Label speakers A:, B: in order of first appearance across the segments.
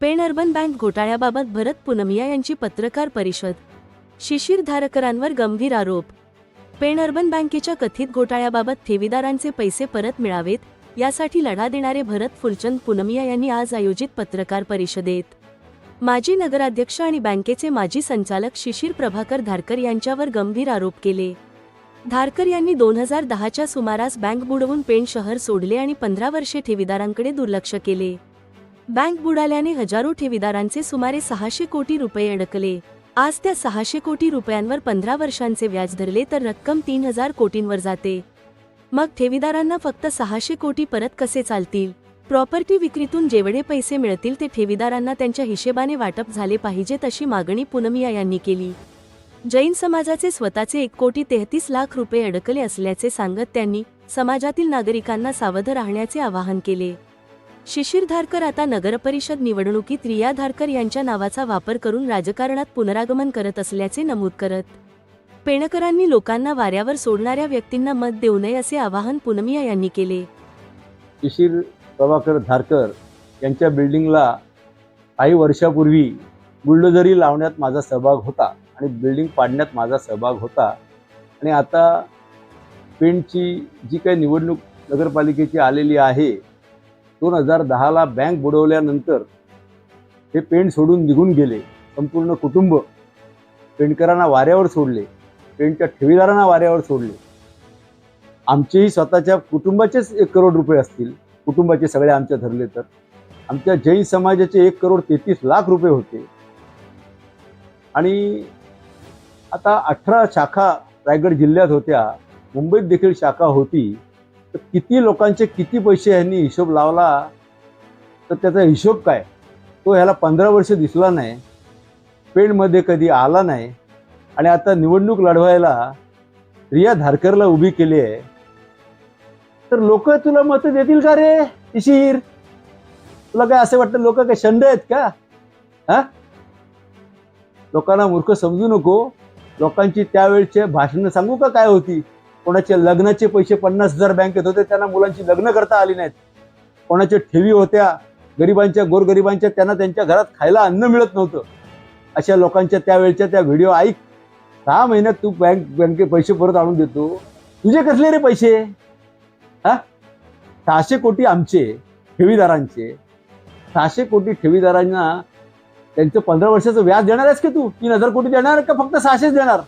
A: Pen urban bank घोटाळ्याबाबत भरत पुनमिया यांची पत्रकार परिषद. शिशिरधारकरांवर गंभीर आरोप. पेण अर्बन बँकेच्या कथित घोटाळ्याबाबत ठेवीदारांचे पैसे परत मिळावेत यासाठी लढा देणारे भरत फुलचंद पुनमिया यांनी आज आयोजित पत्रकार परिषदेत. माजी नगराध्यक्ष आणि बँकेचे माजी संचालक शिशिर प्रभाकर धारकर यांच्यावर गंभीर आरोप केले. धारकर यांनी दोन हजार दहाच्या सुमारास बँक बुडवून पेण शहर सोडले आणि पंधरा वर्षे ठेवीदारांकडे दुर्लक्ष केले. बँक बुडाल्याने हजारो ठेवीदारांचे सुमारे सहाशे कोटी रुपये अडकले. आज त्या सहाशे कोटी रुपयांवर पंधरा वर्षांचे व्याज धरले तर रक्कम तीन हजार कोटींवर जाते. मग ठेवीदारांना फक्त सहाशे कोटी परत कसे चालतील? प्रॉपर्टी विक्रीतून जेवढे पैसे मिळतील ते ठेवीदारांना त्यांच्या हिशेबाने वाटप झाले पाहिजेत अशी मागणी पुनमिया यांनी केली. जैन समाजाचे स्वतःचे एक कोटी तेहतीस लाख रुपये अडकले असल्याचे सांगत त्यांनी समाजातील नागरिकांना सावध राहण्याचे आवाहन केले. शिशिर धारकर आता नगरपरिषद निवडणुकीत रिया धारकर यांच्या नावाचा वापर करून राजकारणात पुनरागमन करत असल्याचे नमूद करत पेणकरांनी लोकांना वाऱ्यावर सोडणाऱ्या व्यक्तींना मत देऊ नये असे आवाहन पुनमिया यांनी केले.
B: शिशिर प्रभाकर धारकर यांच्या बिल्डिंगला काही वर्षापूर्वी बुलडोजरी लावण्यात माझा सहभाग होता आणि बिल्डिंग पाडण्यात माझा सहभाग होता आणि आता पेणची जी काही निवडणूक नगरपालिकेची आलेली आहे दोन हजार दहाला बँक बुडवल्यानंतर हे पेंट सोडून निघून गेले. संपूर्ण कुटुंब पेंटकरांना वाऱ्यावर सोडले. पेंटच्या ठेवीदारांना वाऱ्यावर सोडले. आमचेही स्वतःच्या कुटुंबाचेच एक करोड रुपये असतील. कुटुंबाचे सगळे आमच्या धरले तर. आमच्या जैन समाजाचे एक करोड तेहतीस लाख रुपये होते. आणि आता अठरा शाखा रायगड जिल्ह्यात होत्या. मुंबईत देखील शाखा होती. तर किती लोकांचे किती पैसे यांनी हिशोब लावला तर त्याचा हिशोब काय? तो ह्याला पंधरा वर्ष दिसला नाही पेणमध्ये कधी आला नाही आणि आता निवडणूक लढवायला रिया धारकरला उभी केली आहे. तर लोक तुला मत देतील का रे इशीर तुला काय असं वाटतं लोक काय शंड आहेत का? हा? लोकांना मूर्ख समजू नको. लोकांची त्यावेळचे भाषणं सांगू का काय होती? कोणाचे लग्नाचे पैसे पन्नास हजार बँकेत होते त्यांना मुलांची लग्न करता आली नाहीत. कोणाच्या ठेवी होत्या गरिबांच्या गोरगरिबांच्या त्यांना त्यांच्या घरात खायला अन्न मिळत नव्हतं. अशा लोकांच्या त्यावेळच्या त्या व्हिडिओ ऐक. सहा महिन्यात तू बँक बँके पैसे परत आणून देतो. तुझे कसले रे पैसे? हा? सहाशे कोटी आमचे ठेवीदारांचे. सहाशे कोटी ठेवीदारांना त्यांचं पंधरा वर्षाचं व्याज देणार आहेस की तू? तीन हजार कोटी देणार का फक्त सहाशेच देणार?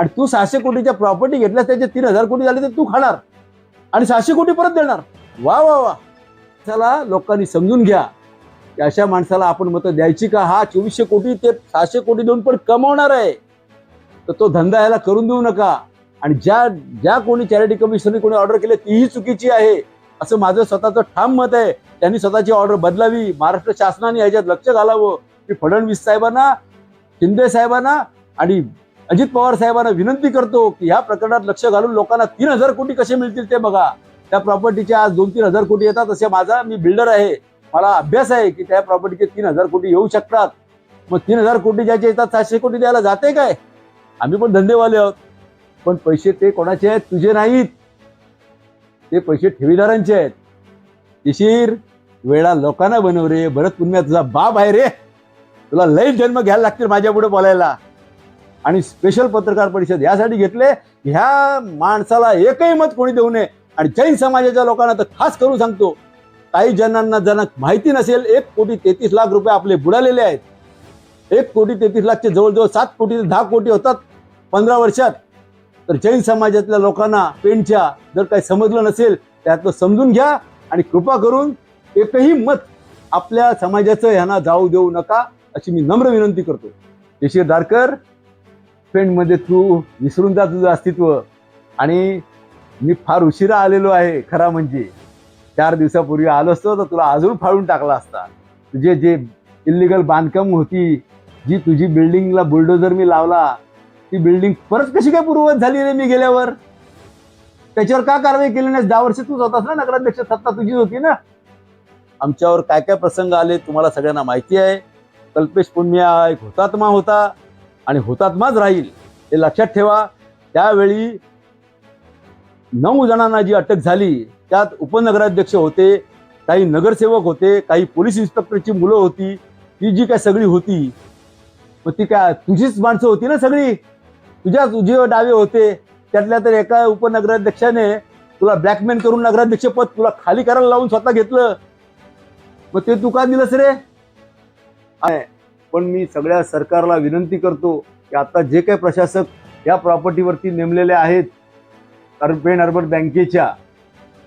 B: आणि तू सहाशे कोटीच्या प्रॉपर्टी घेतल्यास त्याचे तीन हजार कोटी झाले तर तू खाणार. आणि सहाशे कोटी परत देणार. वा वा वा. चला लोकांनी समजून घ्या. की अशा माणसाला आपण मतं द्यायची का? हा चोवीसशे कोटी ते सहाशे कोटी देऊन पण कमवणार आहे. तर तो धंदा याला करून देऊ नका. आणि ज्या ज्या कोणी चॅरिटी कमिशनने कोणी ऑर्डर केली तीही चुकीची आहे. असं माझं स्वतःचं ठाम मत आहे. त्यांनी स्वतःची ऑर्डर बदलावी. महाराष्ट्र शासनाने याच्यात लक्ष घालावं. की फडणवीस साहेबांना शिंदे साहेबांना आणि अजित पवार साहेबांना विनंती करतो की ह्या प्रकरणात लक्ष घालून लोकांना तीन हजार कोटी कसे मिळतील ते बघा. त्या प्रॉपर्टीचे आज दोन तीन हजार कोटी येतात असे माझा मी बिल्डर आहे. मला अभ्यास आहे की त्या प्रॉपर्टीचे तीन हजार कोटी येऊ शकतात. मग तीन हजार कोटी ज्याचे येतात सातशे कोटी द्यायला जाते काय? आम्ही पण धंदेवाले आहोत. पण पैसे ते कोणाचे आहेत? तुझे नाहीत. ते पैसे ठेवीदारांचे आहेत. तिशीर वेळा लोकांना बनव रे. भरत पुन्हा तुझा बाप आहे रे. तुला लई जन्म घ्यायला लागतील माझ्या पुढे बोलायला. आणि स्पेशल पत्रकार परिषद यासाठी घेतले ह्या माणसाला एकही मत कोणी देऊ नये. आणि जैन समाजाच्या लोकांना तर खास करून सांगतो काही जणांना ज्यांना माहिती नसेल एक कोटी तेहतीस लाख रुपये आपले बुडालेले आहेत. एक कोटी तेहतीस लाखचे जवळजवळ सात कोटी ते दहा कोटी होतात पंधरा वर्षात. तर जैन समाजातल्या लोकांना पेंटच्या जर काही समजलं नसेल त्यातलं समजून घ्या आणि कृपा करून एकही मत आपल्या समाजाचं ह्यांना जाऊ देऊ नका अशी मी नम्र विनंती करतो. यशीर दारकर. पेणमध्ये तू विसरून जा तुझं अस्तित्व. आणि मी फार उशिरा आलेलो आहे खरा म्हणजे. चार दिवसापूर्वी आलो असतो तर तुला अजून फाळून टाकला असता. तुझे जे इल्लिगल बांधकाम होती जी तुझी बिल्डिंगला बुलडोजर मी लावला ती बिल्डिंग परत कशी काय पूर्ववत झाली रे मी गेल्यावर? त्याच्यावर का कारवाई केली नाही दहा वर्ष तूच होतास ना नगराध्यक्ष सत्ता तुझीच होती ना? आमच्यावर काय काय प्रसंग आले तुम्हाला सगळ्यांना माहिती आहे. कल्पेश पुण्या एक हुतात्मा होता. आणि हुतात्माच राहील हे लक्षात ठेवा. त्यावेळी नऊ जणांना जी अटक झाली त्यात उपनगराध्यक्ष होते काही नगरसेवक होते काही पोलीस इन्स्पेक्टरची मुलं होती ती जी काय सगळी होती मग ती काय तुझीच माणसं होती ना सगळी? तुझ्याच उजवे डावे होते. त्यातल्या तर एका उपनगराध्यक्षाने तुला ब्लॅकमेल करून नगराध्यक्ष पद तुला खाली करायला लावून स्वतः घेतलं. मग ते तू का दिलंस रे? पण मी सगळ्या सरकारला विनंती करतो की आता जे काही प्रशासक या प्रॉपर्टीवरती नेमलेले आहेत अर्बन अर्बन बँकेच्या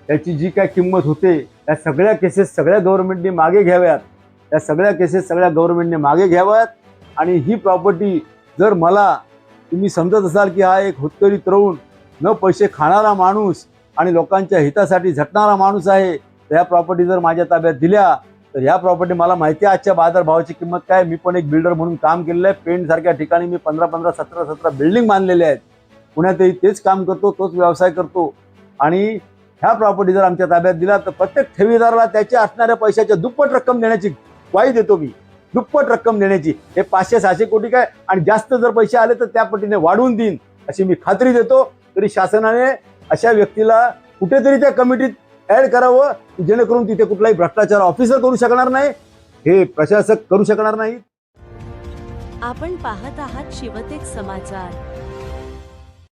B: त्याची जी काय किंमत होते त्या सगळ्या केसेस सगळ्या गव्हर्नमेंटने मागे घ्याव्यात. त्या सगळ्या केसेस सगळ्या गव्हर्नमेंटने मागे घ्याव्यात. आणि ही प्रॉपर्टी जर मला तुम्ही समजत असाल की हा एक होतकरी तरुण न पैसे खाणारा माणूस आणि लोकांच्या हितासाठी झटणारा माणूस आहे त्या प्रॉपर्टी जर माझ्या ताब्यात दिल्या तर ह्या प्रॉपर्टी मला माहिती आहे आजच्या बाजारभावाची किंमत काय मी पण एक बिल्डर म्हणून काम केलेलं आहे. पेंटसारख्या ठिकाणी मी पंधरा पंधरा सतरा सतरा बिल्डिंग बांधलेले आहेत. पुण्यातही तेच काम करतो तोच व्यवसाय करतो. आणि ह्या प्रॉपर्टी जर आमच्या ताब्यात दिला तर प्रत्येक ठेवीदाराला त्याच्या असणाऱ्या पैशाच्या दुप्पट रक्कम देण्याची ग्वाही देतो मी. दुप्पट रक्कम देण्याची. हे पाचशे सहाशे कोटी काय? आणि जास्त जर पैसे आले तर त्या पटीने वाढवून देईन अशी मी खात्री देतो. तरी शासनाने अशा व्यक्तीला कुठेतरी त्या कमिटीत ऍड करावं जेणेकरून तिथे कुठलाही भ्रष्टाचार ऑफिसर करू शकणार नाही हे प्रशासक करू शकणार नाही
A: आपण पाहत आहात शिवतेक समाचार.